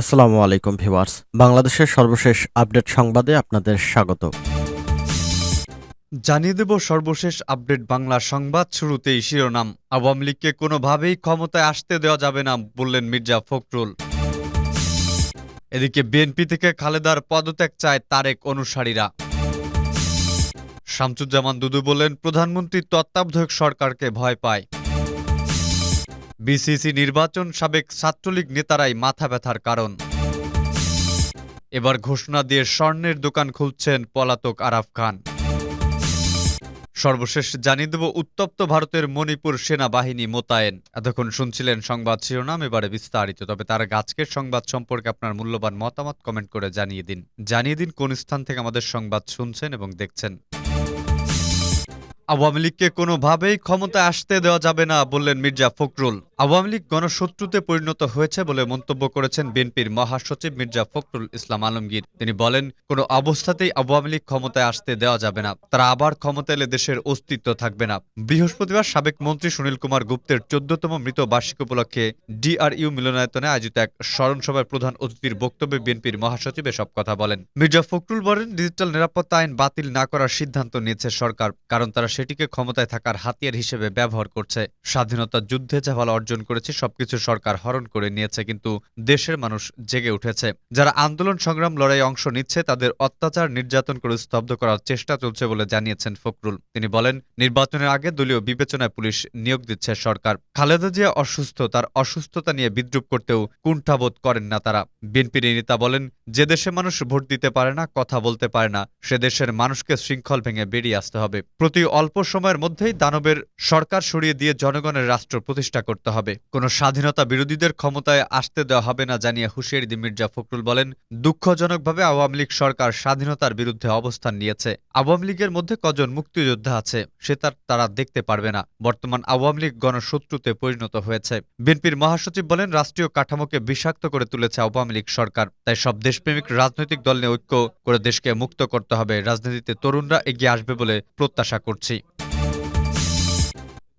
আসসালামু আলাইকুম ভিউয়ার্স। বাংলাদেশের সর্বশেষ আপডেট সংবাদে আপনাদের স্বাগত। জানিয়ে দেব সর্বশেষ আপডেট বাংলা সংবাদ শুরুতেই শিরোনাম। আওয়ামী লীগকে কোনোভাবেই ক্ষমতায় আসতে দেওয়া যাবে না বললেন মির্জা ফখরুল। এদিকে বিএনপি থেকে খালেদার পদত্যাগ চায় তারেক অনুসারীরা। শামসুজ্জামান দুদু বললেন প্রধানমন্ত্রী তত্ত্বাবধায়ক সরকারকে ভয় পায়। বিসিসি নির্বাচন সাবেক ছাত্রলীগ নেতারাই মাথা ব্যথার কারণ। এবার ঘোষণা দিয়ে স্বর্ণের দোকান খুলছেন পলাতক আরাফ খান। সর্বশেষ জানিয়ে দেব, উত্তপ্ত ভারতের মণিপুর সেনাবাহিনী মোতায়েন। এতক্ষণ শুনছিলেন সংবাদ শিরোনাম, এবারে বিস্তারিত। তবে তার আজকের সংবাদ সম্পর্কে আপনার মূল্যবান মতামত কমেন্ট করে জানিয়ে দিন। জানিয়ে দিন কোন স্থান থেকে আমাদের সংবাদ শুনছেন এবং দেখছেন। আওয়ামী লীগকে কোনোভাবেই ক্ষমতায় আসতে দেওয়া যাবে না বললেন মির্জা ফখরুল। আওয়ামী লীগ গণশত্রুতে পরিণত হয়েছে বলে মন্তব্য করেছেন বিএনপির মহাসচিব মির্জা ফখরুল ইসলাম আলমগীর। তিনি বলেন, কোনো অবস্থাতেই আওয়ামী লীগ ক্ষমতায় আসতে দেওয়া যাবে না। তারা আবার ক্ষমতা এলে দেশের অস্তিত্ব থাকবে না। বৃহস্পতিবার সাবেক মন্ত্রী সুনীল কুমার গুপ্তের চোদ্দতম মৃত বার্ষিক উপলক্ষে ডিআরইউ মিলনায়তনে আয়োজিত এক স্মরণ সভায় প্রধান অতিথির বক্তব্যে বিএনপির মহাসচিব এসব কথা বলেন। মির্জা ফখরুল বলেন, ডিজিটাল নিরাপত্তা আইন বাতিল না করার সিদ্ধান্ত নিয়েছে সরকার, কারণ তারা সেটিকে ক্ষমতায় থাকার হাতিয়ার হিসেবে ব্যবহার করছে। স্বাধীনতা যুদ্ধে যা ভালো অর্জন করেছে, সবকিছু সরকার হরণ করে নিয়েছে, কিন্তু দেশের মানুষ জেগে উঠেছে। যারা আন্দোলন সংগ্রাম লড়াই অংশ নিচ্ছে, তাদের অত্যাচার, নির্যাতন করে স্তব্ধ করার চেষ্টা চলছে বলে জানিয়েছেন ফখরুল। তিনি বলেন, নির্বাচনের আগে দলীয় বিবেচনায় পুলিশ নিয়োগ দিচ্ছে সরকার। খালেদা জিয়া অসুস্থ, তার অসুস্থতা নিয়ে বিদ্রুপ করতেও কুণ্ঠাবোধ করেন না তারা। বিএনপির নেতা বলেন যে দেশে মানুষ ভোট দিতে পারে না, কথা বলতে পারে না, সে দেশের মানুষকে শৃঙ্খল ভেঙে বেরিয়ে আসতে হবে। প্রতি অল্প সময়ের মধ্যেই দানবের সরকার সরিয়ে দিয়ে জনগণের রাষ্ট্র প্রতিষ্ঠা করতে হবে। কোনো স্বাধীনতা বিরোধীদের ক্ষমতায় আসতে দেওয়া হবে না জানিয়ে হুঁশিয়ারি দিয়ে মির্জা ফখরুল বলেন, দুঃখজনকভাবে আওয়ামী লীগ সরকার স্বাধীনতার বিরুদ্ধে অবস্থান নিয়েছে। আওয়ামী লীগের মধ্যে কজন মুক্তিযোদ্ধা আছে, সে তার তারা দেখতে পারবে না। বর্তমান আওয়ামী লীগ গণশত্রুতে পরিণত হয়েছে। বিএনপির মহাসচিব বলেন, রাষ্ট্রীয় কাঠামোকে বিষাক্ত করে তুলেছে আওয়ামী লীগ সরকার, তাই সব দেশপ্রেমিক রাজনৈতিক দল নিয়ে ঐক্য করে দেশকে মুক্ত করতে হবে। রাজনীতিতে তরুণরা এগিয়ে আসবে বলে প্রত্যাশা করছি।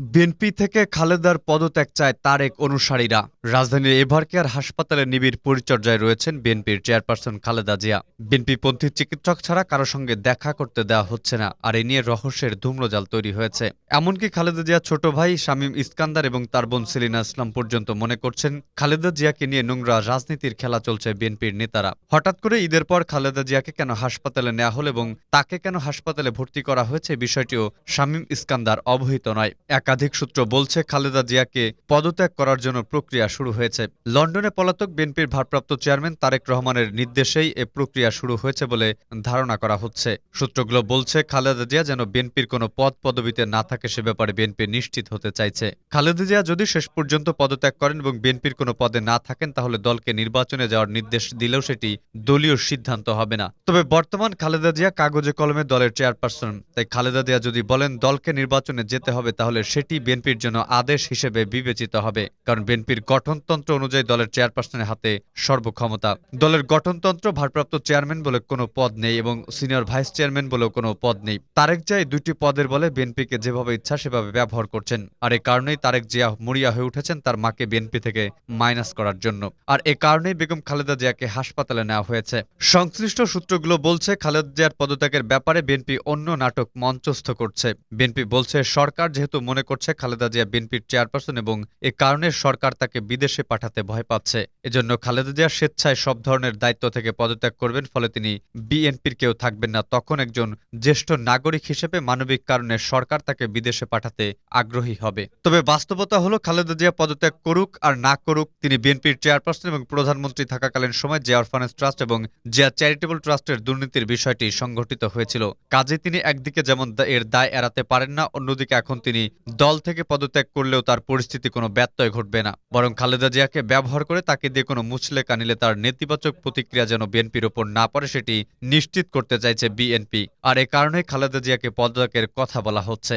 বিএনপি থেকে খালেদার পদত্যাগ চায় তারেক অনুসারীরা। রাজধানীর এভারকেয়ার হাসপাতালে নিবিড় পরিচর্যায় রয়েছেন বিএনপির চেয়ারপারসন খালেদা জিয়া। বিএনপিপন্থী চিকিৎসক ছাড়া কারও সঙ্গে দেখা করতে দেওয়া হচ্ছে না, আর এ নিয়ে রহস্যের ধূম্রজাল তৈরি হয়েছে। এমনকি খালেদা জিয়া ছোট ভাই শামীম ইস্কান্দার এবং তার বোন সেলিনা ইসলাম পর্যন্ত মনে করছেন, খালেদা জিয়াকে নিয়ে নোংরা রাজনীতির খেলা চলছে বিএনপির নেতারা। হঠাৎ করে ঈদের পর খালেদা জিয়াকে কেন হাসপাতালে নেওয়া হল এবং তাকে কেন হাসপাতালে ভর্তি করা হয়েছে, বিষয়টিও শামীম ইস্কান্দার অবহিত নয়। একাধিক সূত্র বলছে খালেদা জিয়াকে পদত্যাগ করার জন্য প্রক্রিয়া শুরু হয়েছে। লন্ডনে পলাতক বিএনপির ভারপ্রাপ্ত চেয়ারম্যান তারেক রহমানের নির্দেশেই এ প্রক্রিয়া শুরু হয়েছে বলে ধারণা করা হচ্ছে। সূত্রগুলো বলছে, খালেদা জিয়া যেন বিএনপির কোনো পদ পদবিতে না থাকে সে ব্যাপারে বিএনপি নিশ্চিত হতে চাইছে। খালেদা জিয়া যদি শেষ পর্যন্ত পদত্যাগ করেন এবং বিএনপির কোনো পদে না থাকেন, তাহলে দলকে নির্বাচনে যাওয়ার নির্দেশ দিলেও সেটি দলীয় সিদ্ধান্ত হবে না। তবে বর্তমান খালেদা জিয়া কাগজে কলমে দলের চেয়ারপারসন। তাই খালেদা জিয়া যদি বলেন, দলকে নির্বাচনে যেতে হবে, তাহলে সেটি বিএনপির জন্য আদেশ হিসেবে বিবেচিত হবে, কারণ বিএনপির গঠনতন্ত্র অনুযায়ী দলের চেয়ারপারসনের হাতে সর্বক্ষমতা। দলের গঠনতন্ত্র ভারপ্রাপ্ত চেয়ারম্যান বলে কোনো পদ নেই এবং সিনিয়র ভাইস চেয়ারম্যান বলেও কোনো পদ নেই। তারেক জিয়া দুটি পদের বলে বিএনপিকে যেভাবে ইচ্ছা সেভাবে ব্যবহার করছেন, আর এ কারণেই তারেক জিয়া মরিয়া হয়ে উঠেছেন তার মাকে বিএনপি থেকে মাইনাস করার জন্য। আর এ কারণেই বেগম খালেদা জিয়াকে হাসপাতালে নেওয়া হয়েছে। সংশ্লিষ্ট সূত্রগুলো বলছে, খালেদা জিয়ার পদত্যাগের ব্যাপারে বিএনপি অন্য নাটক মঞ্চস্থ করছে। বিএনপি বলছে, সরকার যেহেতু মনে করছে খালেদা জিয়া বিএনপির চেয়ারপারসন এবং এ কারণে সরকার তাকে বিদেশে পাঠাতে ভয় পাচ্ছে। এজন্য খালেদা জিয়া স্বেচ্ছায় সব ধরনের দায়িত্ব থেকে পদত্যাগ করবেন, ফলে তিনি বিএনপির কেউ থাকবেন না। তখন একজন জ্যেষ্ঠ নাগরিক হিসেবে মানবিক কারণে সরকার তাকে বিদেশে পাঠাতে আগ্রহী হবে। তবে বাস্তবতা হলো, খালেদা জিয়া পদত্যাগ করুক আর না করুক, তিনি বিএনপির চেয়ারপারসন এবং প্রধানমন্ত্রী থাকাকালীন সময় জিয়া অরফানেজ ট্রাস্ট এবং জিয়া চ্যারিটেবল ট্রাস্টের দুর্নীতির বিষয়টি সংঘটিত হয়েছিল। কাজে তিনি একদিকে যেমন এর দায় এড়াতে পারেন না, অন্যদিকে এখন তিনি দল থেকে পদত্যাগ করলেও তার পরিস্থিতি কোনো ব্যত্যয় ঘটবে না। বরং খালেদা জিয়াকে ব্যবহার করে তাকে দিয়ে কোনো মুছলে কানিলে তার নেতিবাচক প্রতিক্রিয়া যেন বিএনপির ওপর না পড়ে সেটি নিশ্চিত করতে চাইছে বিএনপি। আর এ কারণে খালেদা জিয়াকে পদত্যাগের কথা বলা হচ্ছে।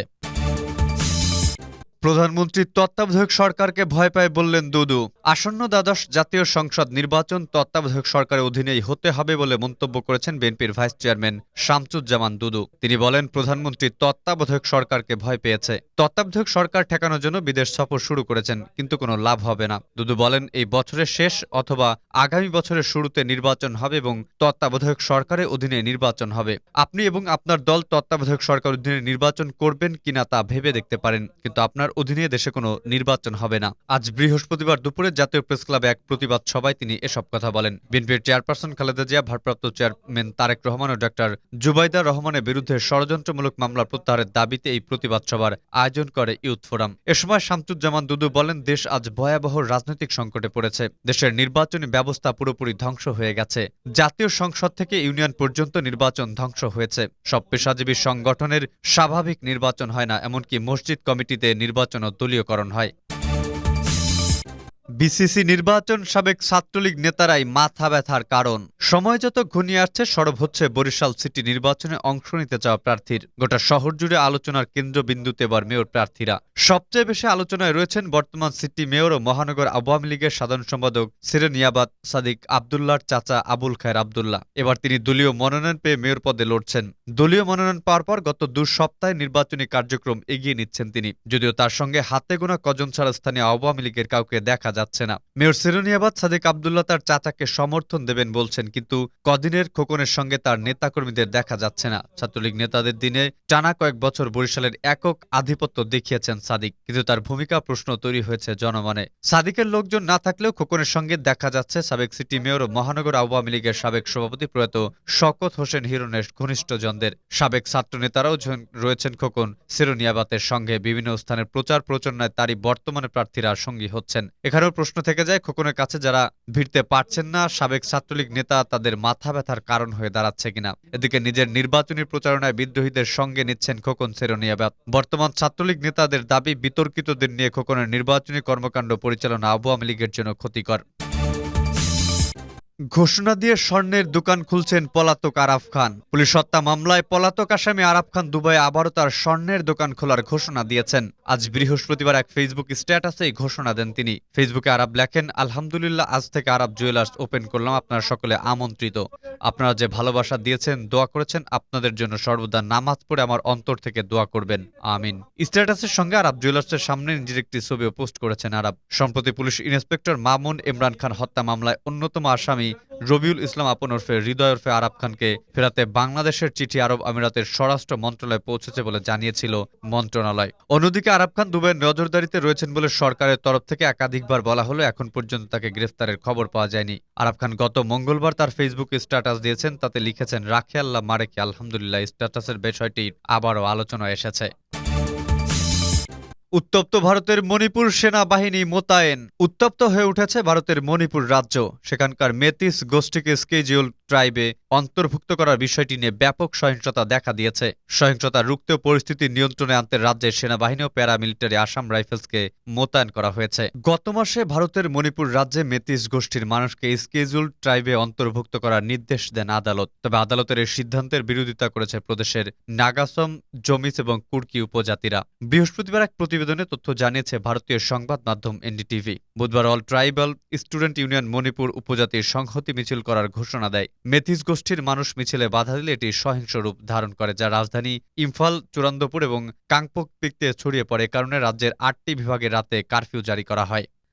প্রধানমন্ত্রী তত্ত্বাবধায়ক সরকারকে ভয় পায় বললেন দুদু। আসন্ন দ্বাদশ জাতীয় সংসদ নির্বাচন তত্ত্বাবধায়ক সরকারের অধীনেই হতে হবে বলে মন্তব্য করেছেন বিএনপির ভাইস চেয়ারম্যান শামসুজ্জামান দুদু। তিনি বলেন, প্রধানমন্ত্রী তত্ত্বাবধায়ক সরকারকে ভয় পেয়েছে। তত্ত্বাবধায়ক সরকার ঠেকানোর জন্য বিদেশ সফর শুরু করেছেন, কিন্তু কোনো লাভ হবে না। দুদু বলেন, এই বছরের শেষ অথবা আগামী বছরের শুরুতে নির্বাচন হবে এবং তত্ত্বাবধায়ক সরকারের অধীনে নির্বাচন হবে। আপনি এবং আপনার দল তত্ত্বাবধায়ক সরকার অধীনে নির্বাচন করবেন কিনা তা ভেবে দেখতে পারেন, কিন্তু আপনার অধীনে দেশে কোনো নির্বাচন হবে না। আজ বৃহস্পতিবার দুপুরে জাতীয় প্রেস ক্লাবে এক প্রতিবাদ সভায় তিনি এসব কথা বলেন। বিএনপির চেয়ারপারসন খালেদা জিয়া, ভারপ্রাপ্ত চেয়ারম্যান তারেক রহমান ও ডক্টর জুবাইদা রহমানের বিরুদ্ধে ষড়যন্ত্রমূলক মামলা প্রত্যাহারের দাবিতে এই প্রতিবাদ সভার আয়োজন করে ইউথ ফোরাম। এ সময় শামসুজ্জামান দুদু বলেন, দেশ আজ ভয়াবহ রাজনৈতিক সংকটে পড়েছে। দেশের নির্বাচনী ব্যবস্থা পুরোপুরি ধ্বংস হয়ে গেছে। জাতীয় সংসদ থেকে ইউনিয়ন পর্যন্ত নির্বাচন ধ্বংস হয়েছে। সব পেশাজীবী সংগঠনের স্বাভাবিক নির্বাচন হয় না, এমনকি মসজিদ কমিটিতে নির্বাচনও দলীয়করণ হয়। বিসিসি নির্বাচন সাবেক ছাত্রলীগ নেতারাই মাথা ব্যথার কারণ। সময় যত ঘনিয়ে আসছে, সরব হচ্ছে বরিশাল সিটি নির্বাচনে অংশ নিতে চাওয়া প্রার্থীর। গোটা শহর জুড়ে আলোচনার কেন্দ্রবিন্দুতে এবার মেয়র প্রার্থীরা। সবচেয়ে বেশি আলোচনায় রয়েছেন বর্তমান সিটি মেয়র ও মহানগর আওয়ামী লীগের সাধারণ সম্পাদক সিরেনিয়াবাদ সাদিক আবদুল্লাহর চাচা আবুল খায়ের আবদুল্লাহ। এবার তিনি দলীয় মনোনয়ন পেয়ে মেয়র পদে লড়ছেন। দলীয় মনোনয়ন পাওয়ার পর গত দু সপ্তাহে নির্বাচনী কার্যক্রম এগিয়ে নিচ্ছেন তিনি। যদিও তার সঙ্গে হাতে গোনা কজন ছাড়া স্থানীয় আওয়ামী লীগের কাউকে দেখা যাচ্ছে না। মেয়র সিরোনিয়াবাদ সাদিক আবদুল্লাহ তার চাচাকে সমর্থন দেবেন বলছেন, কিন্তু কদিনের খোকনের সঙ্গে তার নেতাকর্মীদের দেখা যাচ্ছে না। ছাত্রলীগ নেতাদের দিনে টানা কয়েক বছর বরিশালের একক আধিপত্য দেখিয়েছেন সাদিক, কিন্তু তার ভূমিকা প্রশ্ন তৈরি হয়েছে জনমনে। সাদিকের লোকজন না থাকলেও খোকনের সঙ্গে দেখা যাচ্ছে সাবেক সিটি মেয়র ও মহানগর আওয়ামী লীগের সাবেক সভাপতি প্রয়াত শকত হোসেন হিরনের ঘনিষ্ঠজনদের। সাবেক ছাত্র নেতারাও রয়েছেন খোকন। সিরোনিয়াবাতের সঙ্গে বিভিন্ন স্থানের প্রচার প্রচারণায় তারই বর্তমানে প্রার্থীরা সঙ্গী হচ্ছেন। এখানেও প্রশ্ন থেকে যায়, খোকনের কাছে যারা ভিড়তে পারছেন না, সাবেক ছাত্রলীগ নেতা তাদের মাথা ব্যথার কারণ হয়ে দাঁড়াচ্ছে কিনা? এদিকে নিজের নির্বাচনী প্রচারণায় বিদ্রোহীদের সঙ্গে নিচ্ছেন খোকন সেরোনিয়াবাদ। বর্তমান ছাত্রলীগ নেতাদের দাবি, বিতর্কিতদের নিয়ে খোকনের নির্বাচনী কর্মকাণ্ড পরিচালনা আওয়ামী লীগের জন্য ক্ষতিকর। ঘোষণা দিয়ে স্বর্ণের দোকান খুলছেন পলাতক আরাফ খান। পুলিশ হত্যা মামলায় পলাতক আসামি আরাফ খান দুবাই আবারও তার স্বর্ণের দোকান খোলার ঘোষণা দিয়েছেন। আজ বৃহস্পতিবার এক ফেসবুক স্ট্যাটাসে ঘোষণা দেন তিনি। ফেসবুকে আরব লেখেন, আলহামদুলিল্লাহ, আজ থেকে আরব জুয়েলার্স ওপেন করলাম, আপনারা সকলে আমন্ত্রিত। আপনারা যে ভালোবাসা দিয়েছেন, দোয়া করেছেন, আপনাদের জন্য সর্বদা নামাজ পড়ে আমার অন্তর থেকে দোয়া করবেন। আমিন। স্ট্যাটাসের সঙ্গে আরব জুয়েলার্সের সামনে নিজের একটি ছবিও পোস্ট করেছেন আরব সম্প্রতি পুলিশ ইন্সপেক্টর মামুন ইমরান খান হত্যা মামলায় অন্যতম আসামি রবিউল ইসলাম আপন ওরফে হৃদয় ওরফে আরব খানকে ফেরাতে বাংলাদেশের চিঠি আরব আমিরাতের স্বরাষ্ট্র মন্ত্রণালয়ে পৌঁছেছে বলে জানিয়েছিল মন্ত্রণালয়। অন্যদিকে আরব খান দুবাইয়ের নজরদারিতে রয়েছেন বলে সরকারের তরফ থেকে একাধিকবার বলা হলো, এখন পর্যন্ত তাকে গ্রেফতারের খবর পাওয়া যায়নি। আরব খান গত মঙ্গলবার তার ফেসবুক স্ট্যাটাস দিয়েছেন, তাতে লিখেছেন, রাখে আল্লাহ মারেকে আলহামদুলিল্লাহ। স্ট্যাটাসের বিষয়টি আবারও আলোচনা এসেছে। উত্তপ্ত ভারতের মণিপুর সেনাবাহিনী মোতায়েন। উত্তপ্ত হয়ে উঠেছে ভারতের মণিপুর রাজ্য। সেখানকার মেতিস গোষ্ঠীকে স্কেজিউল ট্রাইবে অন্তর্ভুক্ত করার বিষয়টি নিয়ে ব্যাপক সহিংসতা দেখা দিয়েছে। সহিংসতা রুখতে পরিস্থিতি নিয়ন্ত্রণে আনতে রাজ্যের সেনাবাহিনী ও প্যারামিলিটারি আসাম রাইফেলসকে মোতায়েন করা হয়েছে। গত মাসে ভারতের মণিপুর রাজ্যে মেতিস গোষ্ঠীর মানুষকে স্কেজুল ট্রাইবে অন্তর্ভুক্ত করার নির্দেশ দেন আদালত। তবে আদালতের এই সিদ্ধান্তের বিরোধিতা করেছে প্রদেশের নাগাসম, জমিস এবং কুর্কি উপজাতিরা। বৃহস্পতিবার এক প্রতিবেদনে তথ্য জানিয়েছে ভারতীয় সংবাদ মাধ্যম এনডিটিভি। বুধবার all tribal student union Manipur উপজাতির সংহতি মিছিল করার ঘোষণা দেয়। মেথিস গোষ্ঠীর মানুষ মিছিলে বাধা দিলে এটি সহিংস রূপ ধারণ করে, যা রাজধানী ইম্ফল চূড়ান্তপুর এবং কাংপোক পিকতে ছড়িয়ে পড়ে। কারণে রাজ্যের আটটি বিভাগে রাতে কারফিউ জারি করা হয়।